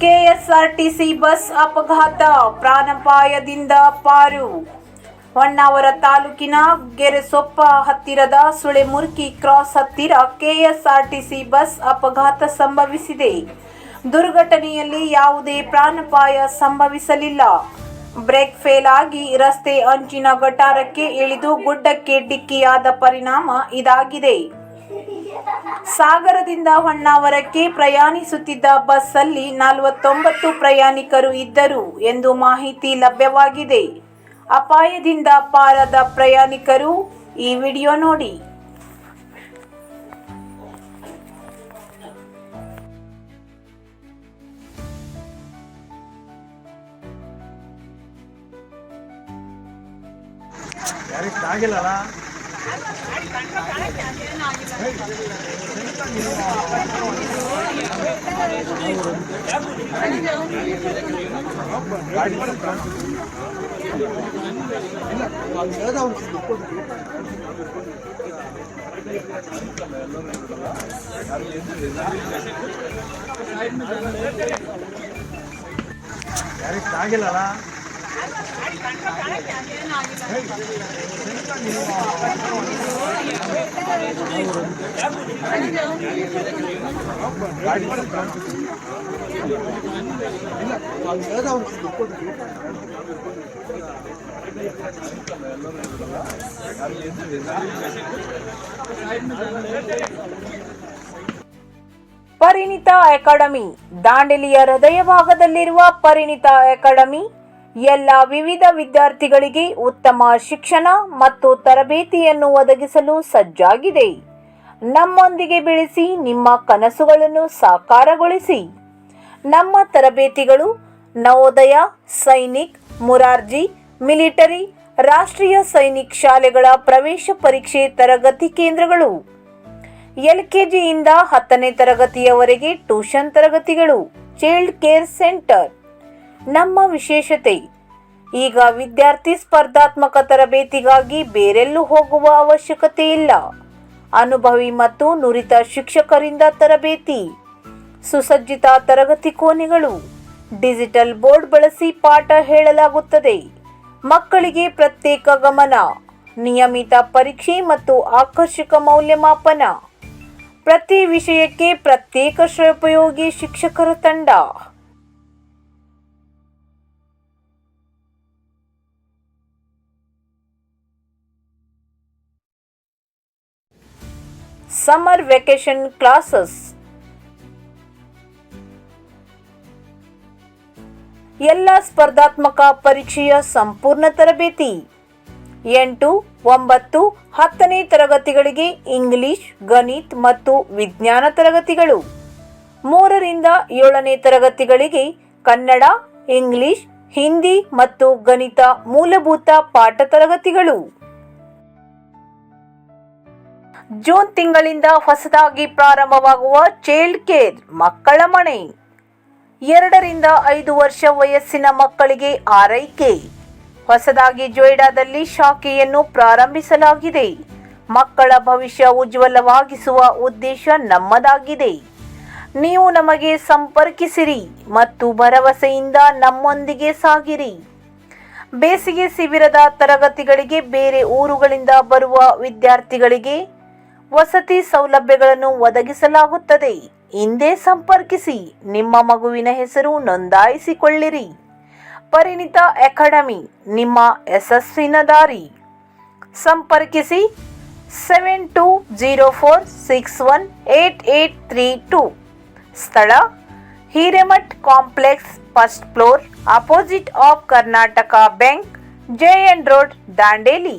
KSRTC bus ಅಪಘಾತ ಪ್ರಾಣಾಪಾಯದಿಂದ ಪಾರು. ಹೊನ್ನಾವರ ತಾಲೂಕಿನ ಗೆರೆಸೊಪ್ಪ ಹತ್ತಿರದ ಸುಳೆಮುರ್ಕಿ ಕ್ರಾಸ್ ಹತ್ತಿರ ಕೆಎಸ್ಆರ್ಟಿಸಿ ಬಸ್ ಅಪಘಾತ ಸಂಭವಿಸಿದೆ. ದುರ್ಘಟನೆಯಲ್ಲಿ ಯಾವುದೇ ಪ್ರಾಣಾಪಾಯ ಸಂಭವಿಸಲಿಲ್ಲ. ಬ್ರೇಕ್ ಫೇಲ್ ಆಗಿ ರಸ್ತೆ ಅಂಚಿನ ಗಟಾರಕ್ಕೆ ಇಳಿದು ಗುಡ್ಡಕ್ಕೆ ಡಿಕ್ಕಿಯಾದ ಪರಿಣಾಮ ಇದಾಗಿದೆ. ಸಾಗರದಿಂದ ಹೊನ್ನಾವರಕ್ಕೆ ಪ್ರಯಾಣಿಸುತ್ತಿದ್ದ ಬಸ್ಸಲ್ಲಿ ನಲವತ್ತೊಂಬತ್ತು ಪ್ರಯಾಣಿಕರು ಇದ್ದರು ಎಂದು ಮಾಹಿತಿ ಲಭ್ಯವಾಗಿದೆ. ಅಪಾಯದಿಂದ ಪಾರದ ಪ್ರಯಾಣಿಕರು ಈ ವಿಡಿಯೋ ನೋಡಿ. ಯಾರಿಗೆ ಆಗಿಲ್ಲಲ್ಲ ಪರಿಣಿತ ಅಕಾಡೆಮಿ ದಾಂಡೇಲಿಯ ಹೃದಯ ಭಾಗದಲ್ಲಿರುವ ಪರಿಣಿತ ಅಕಾಡೆಮಿ ಎಲ್ಲ ವಿವಿಧ ವಿದ್ಯಾರ್ಥಿಗಳಿಗೆ ಉತ್ತಮ ಶಿಕ್ಷಣ ಮತ್ತು ತರಬೇತಿಯನ್ನು ಒದಗಿಸಲು ಸಜ್ಜಾಗಿದೆ. ನಮ್ಮೊಂದಿಗೆ ಬೆಳೆಸಿ ನಿಮ್ಮ ಕನಸುಗಳನ್ನು ಸಾಕಾರಗೊಳಿಸಿ. ನಮ್ಮ ತರಬೇತಿಗಳು ನವೋದಯ, ಸೈನಿಕ್, ಮುರಾರ್ಜಿ, ಮಿಲಿಟರಿ, ರಾಷ್ಟ್ರೀಯ ಸೈನಿಕ್ ಶಾಲೆಗಳ ಪ್ರವೇಶ ಪರೀಕ್ಷೆ ತರಗತಿ ಕೇಂದ್ರಗಳು. ಎಲ್ಕೆಜಿಯಿಂದ ಹತ್ತನೇ ತರಗತಿಯವರೆಗೆ ಟ್ಯೂಷನ್ ತರಗತಿಗಳು, ಚೈಲ್ಡ್ ಕೇರ್ ಸೆಂಟರ್ ನಮ್ಮ ವಿಶೇಷತೆ. ಈಗ ವಿದ್ಯಾರ್ಥಿ ಸ್ಪರ್ಧಾತ್ಮಕ ತರಬೇತಿಗಾಗಿ ಬೇರೆಲ್ಲೂ ಹೋಗುವ ಅವಶ್ಯಕತೆ ಇಲ್ಲ. ಅನುಭವಿ ಮತ್ತು ನುರಿತ ಶಿಕ್ಷಕರಿಂದ ತರಬೇತಿ. ಸುಸಜ್ಜಿತ ತರಗತಿ ಕೋಣೆಗಳು. ಡಿಜಿಟಲ್ ಬೋರ್ಡ್ ಬಳಸಿ ಪಾಠ ಹೇಳಲಾಗುತ್ತದೆ. ಮಕ್ಕಳಿಗೆ ಪ್ರತ್ಯೇಕ ಗಮನ, ನಿಯಮಿತ ಪರೀಕ್ಷೆ ಮತ್ತು ಆಕರ್ಷಕ ಮೌಲ್ಯಮಾಪನ. ಪ್ರತಿ ವಿಷಯಕ್ಕೆ ಪ್ರತ್ಯೇಕ ಶ್ರೋಪಯೋಗಿ ಶಿಕ್ಷಕರ ತಂಡ. ಸಮ್ಮರ್ ವೆಕೇಶನ್ ಕ್ಲಾಸಸ್ ಎಲ್ಲ ಸ್ಪರ್ಧಾತ್ಮಕ ಪರೀಕ್ಷೆಯ ಸಂಪೂರ್ಣ ತರಬೇತಿ. ಎಂಟು, ಒಂಬತ್ತು, ಹತ್ತನೇ ತರಗತಿಗಳಿಗೆ ಇಂಗ್ಲಿಷ್, ಗಣಿತ್ ಮತ್ತು ವಿಜ್ಞಾನ ತರಗತಿಗಳು. ಮೂರರಿಂದ ಏಳನೇ ತರಗತಿಗಳಿಗೆ ಕನ್ನಡ, ಇಂಗ್ಲಿಷ್, ಹಿಂದಿ ಮತ್ತು ಗಣಿತ ಮೂಲಭೂತ ಪಾಠ ತರಗತಿಗಳು. ಜೂನ್ ತಿಂಗಳಿಂದ ಹೊಸದಾಗಿ ಪ್ರಾರಂಭವಾಗುವ ಚೈಲ್ಡ್ ಕೇರ್ ಮಕ್ಕಳ ಮನೆ. ಎರಡರಿಂದ ಐದು ವರ್ಷ ವಯಸ್ಸಿನ ಮಕ್ಕಳಿಗೆ ಆರೈಕೆ. ಹೊಸದಾಗಿ ಜೊಯ್ಡಾದಲ್ಲಿ ಶಾಖೆಯನ್ನು ಪ್ರಾರಂಭಿಸಲಾಗಿದೆ. ಮಕ್ಕಳ ಭವಿಷ್ಯ ಉಜ್ವಲವಾಗಿಸುವ ಉದ್ದೇಶ ನಮ್ಮದಾಗಿದೆ. ನೀವು ನಮಗೆ ಸಂಪರ್ಕಿಸಿರಿ ಮತ್ತು ಭರವಸೆಯಿಂದ ನಮ್ಮೊಂದಿಗೆ ಸಾಗಿರಿ. ಬೇಸಿಗೆ ಶಿಬಿರದ ತರಗತಿಗಳಿಗೆ ಬೇರೆ ಊರುಗಳಿಂದ ಬರುವ ವಿದ್ಯಾರ್ಥಿಗಳಿಗೆ ವಸತಿ ಸೌಲಭ್ಯಗಳನ್ನು ಒದಗಿಸಲಾಗುತ್ತದೆ. ಹಿಂದೆ ಸಂಪರ್ಕಿಸಿ, ನಿಮ್ಮ ಮಗುವಿನ ಹೆಸರು ನೋಂದಾಯಿಸಿಕೊಳ್ಳಿರಿ. ಪರಿಣಿತ ಅಕಾಡೆಮಿ, ನಿಮ್ಮ ಯಶಸ್ಸಿನ ದಾರಿ. ಸಂಪರ್ಕಿಸಿ seven two zero four six one eight eight three two ಸ್ಥಳ, Hiremath complex, first floor, opposite of Karnataka bank, J N road, Dandeli.